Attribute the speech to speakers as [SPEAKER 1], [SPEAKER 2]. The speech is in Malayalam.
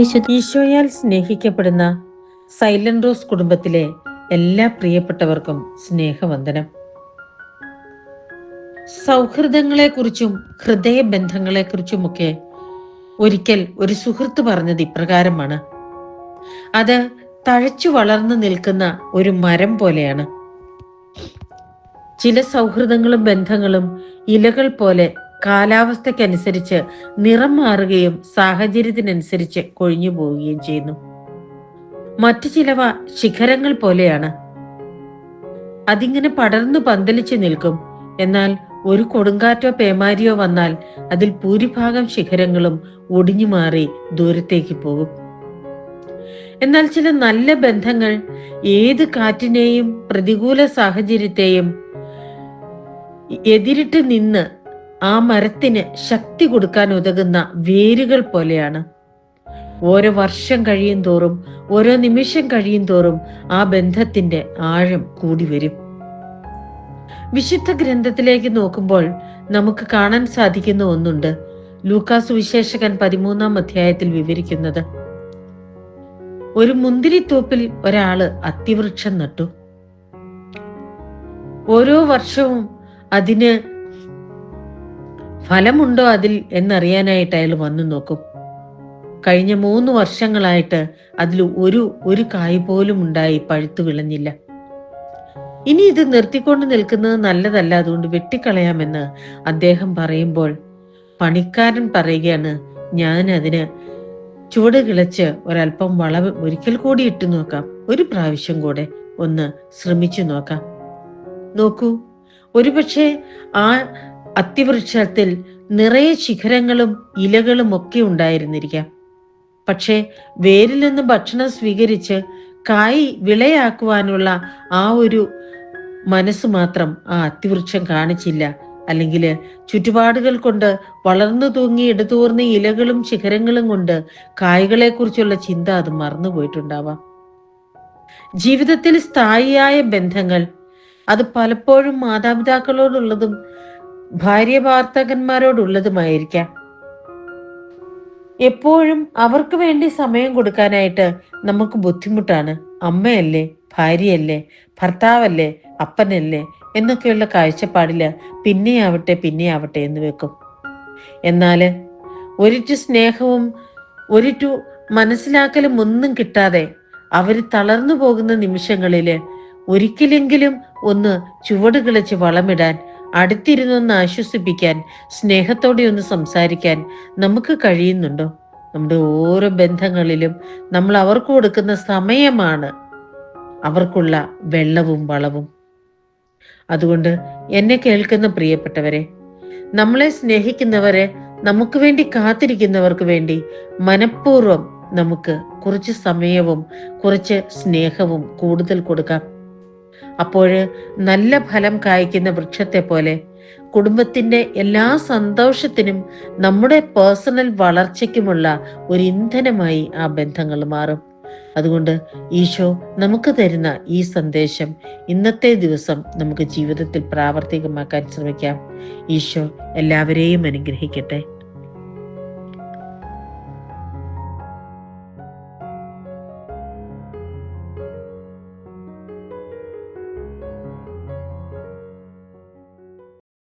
[SPEAKER 1] വിശുദ്ധ
[SPEAKER 2] ഈശോയാൽ സ്നേഹിക്കപ്പെടുന്ന സൈലന്റ് റോസ് കുടുംബത്തിലെ എല്ലാ പ്രിയപ്പെട്ടവർക്കും സ്നേഹവന്ദനം. സൗഹൃദങ്ങളെക്കുറിച്ചും ഹൃദയബന്ധങ്ങളെക്കുറിച്ചുമൊക്കെ ഒരിക്കൽ ഒരു സുഹൃത്ത് പറഞ്ഞത് ഇപ്രകാരമാണ്. അത് തഴച്ചു വളർന്നു നിൽക്കുന്ന ഒരു മരം പോലെയാണ്. ചില സൗഹൃദങ്ങളും ബന്ധങ്ങളും ഇലകൾ പോലെ കാലാവസ്ഥക്കനുസരിച്ച് നിറം മാറുകയും സാഹചര്യത്തിനനുസരിച്ച് കൊഴിഞ്ഞു പോവുകയും ചെയ്യുന്നു. മറ്റു ചിലവ ശിഖരങ്ങൾ പോലെയാണ്. അതിങ്ങനെ പടർന്നു പന്തലിച്ചു നിൽക്കും. എന്നാൽ ഒരു കൊടുങ്കാറ്റോ പേമാരിയോ വന്നാൽ അതിൽ ഭൂരിഭാഗം ശിഖരങ്ങളും ഒടിഞ്ഞു മാറി ദൂരത്തേക്ക് പോകും. എന്നാൽ ചില നല്ല ബന്ധങ്ങൾ ഏത് കാറ്റിനെയും പ്രതികൂല സാഹചര്യത്തെയും എതിരിട്ട് നിന്ന് ആ മരത്തിന് ശക്തി കൊടുക്കാൻ ഉതകുന്ന വേരുകൾ പോലെയാണ്. ഓരോ വർഷം കഴിയും തോറും ഓരോ നിമിഷം കഴിയും തോറും ആ ബന്ധത്തിന്റെ ആഴം കൂടി വരും. വിശുദ്ധ ഗ്രന്ഥത്തിലേക്ക് നോക്കുമ്പോൾ നമുക്ക് കാണാൻ സാധിക്കുന്ന ഒന്നുണ്ട്. ലൂക്കാസ് വിശേഷകൻ പതിമൂന്നാം അധ്യായത്തിൽ വിവരിക്കുന്നത്. ഒരു മുന്തിരിത്തോപ്പിൽ ഒരാൾ അത്തിവൃക്ഷം നട്ടു. ഓരോ വർഷവും അതിന് ഫലമുണ്ടോ അതിൽ എന്നറിയാനായിട്ട് അയാൾ വന്നു നോക്കും. കഴിഞ്ഞ മൂന്ന് വർഷങ്ങളായിട്ട് അതിൽ ഒരു ഒരു കായ് പോലും ഉണ്ടായി പഴുത്തു വിളഞ്ഞില്ല. ഇനി ഇത് നിർത്തിക്കൊണ്ട് നിൽക്കുന്നത് നല്ലതല്ല അതുകൊണ്ട് വെട്ടിക്കളയാമെന്ന് അദ്ദേഹം പറയുമ്പോൾ പണിക്കാരൻ പറയുകയാണ് ഞാൻ അതിന് ചുവട് കിളച്ച് ഒരല്പം വളവ് ഒരിക്കൽ കൂടി ഇട്ടു നോക്കാം. ഒരു പ്രാവശ്യം കൂടെ ഒന്ന് ശ്രമിച്ചു നോക്കാം. നോക്കൂ ഒരുപക്ഷെ ആ അത്തിവൃക്ഷത്തിൽ നിറയെ ശിഖരങ്ങളും ഇലകളും ഒക്കെ ഉണ്ടായിരുന്നിരിക്കാം. പക്ഷേ വേരിൽ നിന്ന് ഭക്ഷണം സ്വീകരിച്ച് കായ് വിളയാക്കുവാനുള്ള ആ ഒരു മനസ്സ് മാത്രം ആ അത്തിവൃക്ഷം കാണിച്ചില്ല. അല്ലെങ്കിൽ ചുറ്റുപാടുകൾ കൊണ്ട് വളർന്നു തൂങ്ങി എടുത്തൂർന്ന ഇലകളും ശിഖരങ്ങളും കൊണ്ട് കായ്കളെ കുറിച്ചുള്ള ചിന്ത അത് മറന്നുപോയിട്ടുണ്ടാവാം. ജീവിതത്തിൽ സ്ഥായിയായ ബന്ധങ്ങൾ അത് പലപ്പോഴും മാതാപിതാക്കളോടുള്ളതും ഭാര്യ വാർത്തകന്മാരോടുള്ളതുമായിരിക്കാം എപ്പോഴും അവർക്ക് വേണ്ടി സമയം കൊടുക്കാനായിട്ട് നമുക്ക് ബുദ്ധിമുട്ടാണ്. അമ്മയല്ലേ ഭാര്യയല്ലേ ഭർത്താവല്ലേ അപ്പനല്ലേ എന്നൊക്കെയുള്ള കാഴ്ചപ്പാടിൽ പിന്നെയാവട്ടെ പിന്നെയാവട്ടെ എന്ന് വെക്കും. എന്നാൽ ഒരിറ്റു സ്നേഹവും ഒരിറ്റു മനസ്സിലാക്കലും ഒന്നും കിട്ടാതെ അവർ തളർന്നു പോകുന്ന നിമിഷങ്ങളിൽ ഒരിക്കലെങ്കിലും ഒന്ന് ചുവട് കിളച്ച് വളമിടാൻ അടുത്തിരുന്നൊന്ന് ആശ്വസിപ്പിക്കാൻ സ്നേഹത്തോടെ ഒന്ന് സംസാരിക്കാൻ നമുക്ക് കഴിയുന്നുണ്ടോ? നമ്മുടെ ഓരോ ബന്ധങ്ങളിലും നമ്മൾ അവർക്ക് കൊടുക്കുന്ന സമയമാണ് അവർക്കുള്ള വെള്ളവും വളവും. അതുകൊണ്ട് എന്നെ കേൾക്കുന്ന പ്രിയപ്പെട്ടവരെ നമ്മളെ സ്നേഹിക്കുന്നവരെ നമുക്ക് വേണ്ടി കാത്തിരിക്കുന്നവർക്ക് വേണ്ടി മനഃപൂർവം നമുക്ക് കുറച്ച് സമയവും കുറച്ച് സ്നേഹവും കൂടുതൽ കൊടുക്കാം. അപ്പോൾ നല്ല ഫലം കായ്ക്കുന്ന വൃക്ഷത്തെ പോലെ കുടുംബത്തിന്റെ എല്ലാ സന്തോഷത്തിനും നമ്മുടെ പേഴ്സണൽ വളർച്ചയ്ക്കുമുള്ള ഒരു ഇന്ധനമായി ആ ബന്ധങ്ങൾ മാറും. അതുകൊണ്ട് ഈശോ നമുക്ക് തരുന്ന ഈ സന്ദേശം ഇന്നത്തെ ദിവസം നമുക്ക് ജീവിതത്തിൽ പ്രാവർത്തികമാക്കാൻ ശ്രമിക്കാം. ഈശോ എല്ലാവരെയും അനുഗ്രഹിക്കട്ടെ.